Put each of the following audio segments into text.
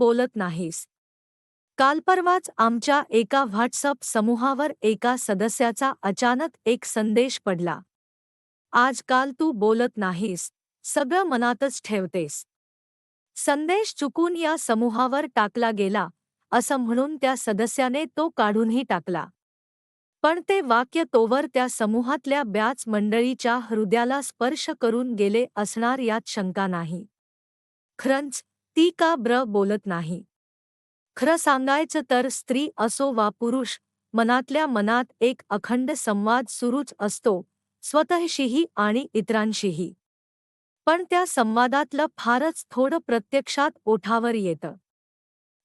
बोलत नाहीस. कालपरवाच आमच्या एका व्हॉट्सअप समूहावर एका सदस्याचा अचानक एक संदेश पडला. आजकाल तू बोलत नाहीस सगळं मनातच ठेवतेस. संदेश चुकून या समूहावर टाकला गेला असं म्हणून त्या सदस्याने तो काढूनही टाकला. पण ते वाक्य तोवर त्या समूहातल्या ब्याच मंडळीच्या हृदयाला स्पर्श करून गेले असणार यात शंका नाही. खरंच ती का ब्र बोलत नाही? खरं सांगायचं तर स्त्री असो वा पुरुष मनातल्या मनात एक अखंड संवाद सुरूच असतो स्वतःशीही आणि इतरांशीही. पण त्या संवादातलं फारच थोडं प्रत्यक्षात ओठावर येतं.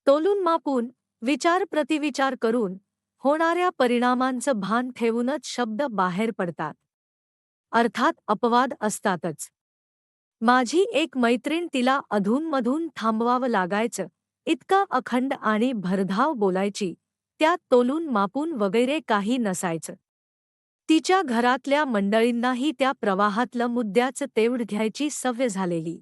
तोलून मापून विचार प्रतिविचार करून होणाऱ्या परिणामांचं भान ठेवूनच शब्द बाहेर पडतात. अर्थात अपवाद असतातच. माझी एक मैत्रीण तिला अधूनमधून थांबवावं लागायचं इतका अखंड आणि भरधाव बोलायची त्यात तोलून मापून वगैरे काही नसायचं. तिच्या घरातल्या मंडळींनाही त्या प्रवाहातलं मुद्द्याचं तेवढ घ्यायची सवय झालेली.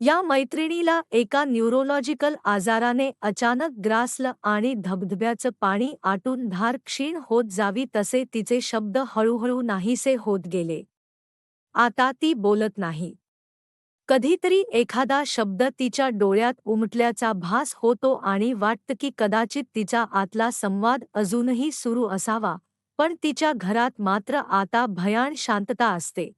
या मैत्रिणीला एका न्यूरोलॉजिकल आजाराने अचानक ग्रासलं आणि धबधब्याचं पाणी आटून धार क्षीण होत जावी तसे तिचे शब्द हळूहळू नाहीसे होत गेले. आता ती बोलत नाही. कधीतरी एखादा शब्द तिच्या डोळ्यात उमटल्याचा भास होतो आणि वाटतं की कदाचित तिचा आतला संवाद अजूनही सुरू असावा पण तिच्या घरात मात्र आता भयाण शांतता असते.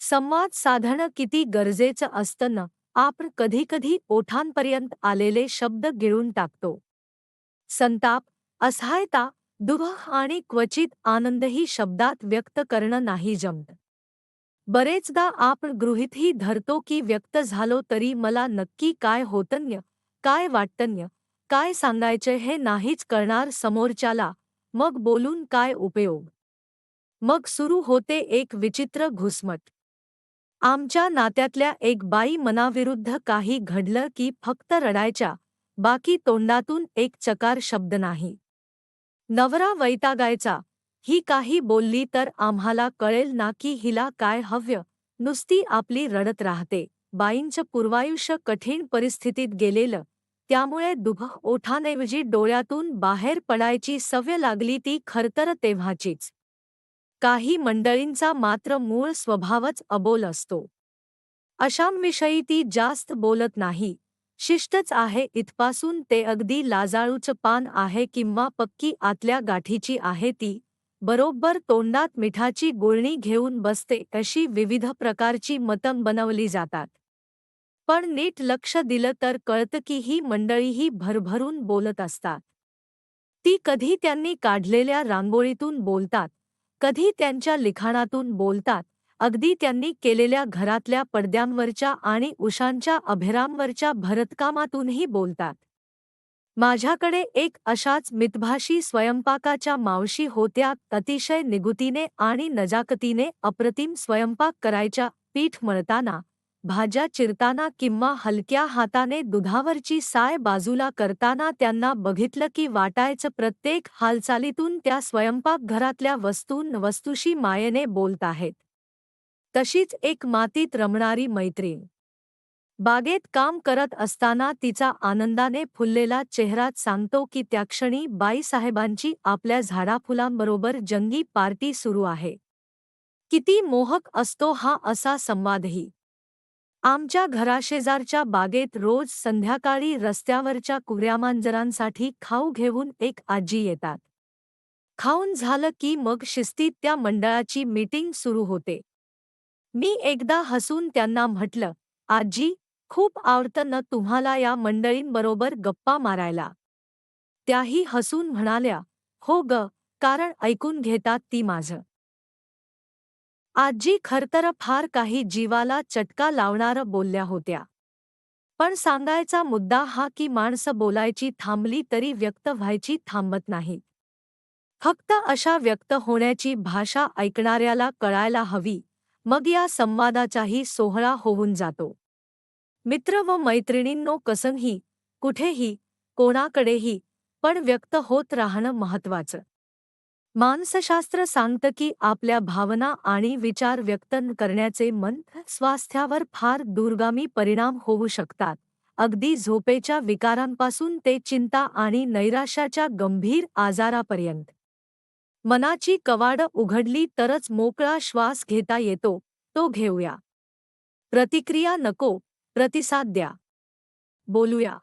संवाद साधणं किती गरजेचं असतं आपण कधीकधी ओठांपर्यंत आलेले शब्द गिळून टाकतो. संताप असहायता दुःख आणि क्वचित आनंदही शब्दात व्यक्त करणं नाही जमत. बरेचदा आपण गृहितही धरतो की व्यक्त झालो तरी मला नक्की काय होतन्य काय वाटतन्य काय सांगायचे हे नाहीच कळणार समोरच्याला. मग बोलून काय उपयोग? मग सुरू होते एक विचित्र घुसमट. आमच्या नात्यातल्या एक बाई मनाविरुद्ध काही घडलं की फक्त रडायच्या बाकी तोंडातून एक चकार शब्द नाही. नवरा वैतागायचा ही काही बोलली तर आम्हाला कळेल ना की हिला काय हव्य. नुसती आपली रडत राहते. बाईंचं पूर्वायुष्य कठीण परिस्थितीत गेलेलं. त्यामुळे दुभ ओठांऐवजी डोळ्यातून बाहेर पडायची सवय लागली ती खरतर तेव्हाचीच. काही मंडळींचा मात्र मूळ स्वभावच अबोल असतो. अशांविषयी ती जास्त बोलत नाही. शिष्टच आहे इथपासून ते अगदी लाजाळूचं पान आहे किंवा पक्की आतल्या गाठीची आहे ती. बरोबर तोंडात मिठाची गुळणी घेऊन बसते अशी विविध प्रकारची मतं बनवली जातात. पण नीट लक्ष दिलं तर कळतं की ही मंडळीही भरभरून बोलत असतात. ती कधी त्यांनी काढलेल्या रांगोळीतून बोलतात कधी त्यांच्या लिखाणातून बोलतात अगदी त्यांनी केलेल्या घरातल्या पडद्यांवरच्या आणि उशांच्या अभिरामवरच्या भरतकामातूनही बोलतात. माझ्याकडे एक अशाच मितभाषी स्वयंपाकाच्या मावशी होत्या अतिशय निगुतीने आणि नजाकतीने अप्रतिम स्वयंपाक करायच्या पीठ मळताना भाज्या चिरताना किंवा हलक्या हाताने दुधावरची साय बाजूला करताना त्यांना बघितलं की वाटायचं प्रत्येक हालचालीतून त्या स्वयंपाकघरातल्या वस्तून वस्तूशी मायेने बोलत आहेत. तशीच एक मातीत रमणारी मैत्रीण. बागेत काम करत असताना तिचा आनंदाने फुललेला चेहरा सांगतो की त्या क्षणी बाईसाहेबांची आपल्या झाडाफुलांबरोबर जंगी पार्टी सुरू आहे. किती मोहक असतो हा असा संवादही. आमच्या घराशेजारच्या बागेत रोज संध्याकाळी रस्त्यावरच्या कुऱ्यामांजरांसाठी खाऊ घेऊन एक आजी येतात. खाऊन झालं की मग शिस्तीत त्या मंडळाची मीटिंग सुरू होते. मी एकदा हसून त्यांना म्हटलं आजी खूप आवडतं न तुम्हाला या मंडळींबरोबर गप्पा मारायला? त्याही हसून म्हणाल्या हो ग कारण ऐकून घेतात ती माझं. आजी खरतर फार काही जीवाला चटका लावणारं बोलल्या होत्या. पण सांगायचा मुद्दा हा की माणसं बोलायची थांबली तरी व्यक्त व्हायची थांबत नाही. फक्त अशा व्यक्त होण्याची भाषा ऐकणाऱ्याला कळायला हवी मग या संवादाचाही सोहळा होऊन जातो. मित्र व मैत्रिणींनो कसंही कुठेही कोणाकडेही पण व्यक्त होत राहणं महत्वाचं मानसशास्त्र सांगतं की आपल्या भावना आणि विचार व्यक्त करण्याचे मन स्वास्थ्यावर फार दूरगामी परिणाम होऊ शकतात. अगदी झोपेच्या विकारांपासून ते चिंता आणि नैराश्याच्या गंभीर आजारापर्यंत. मनाची कवाडं उघडली तरच मोकळा श्वास घेता येतो तो घेऊया. प्रतिक्रिया नको प्रतिसाद द्या. बोलूया.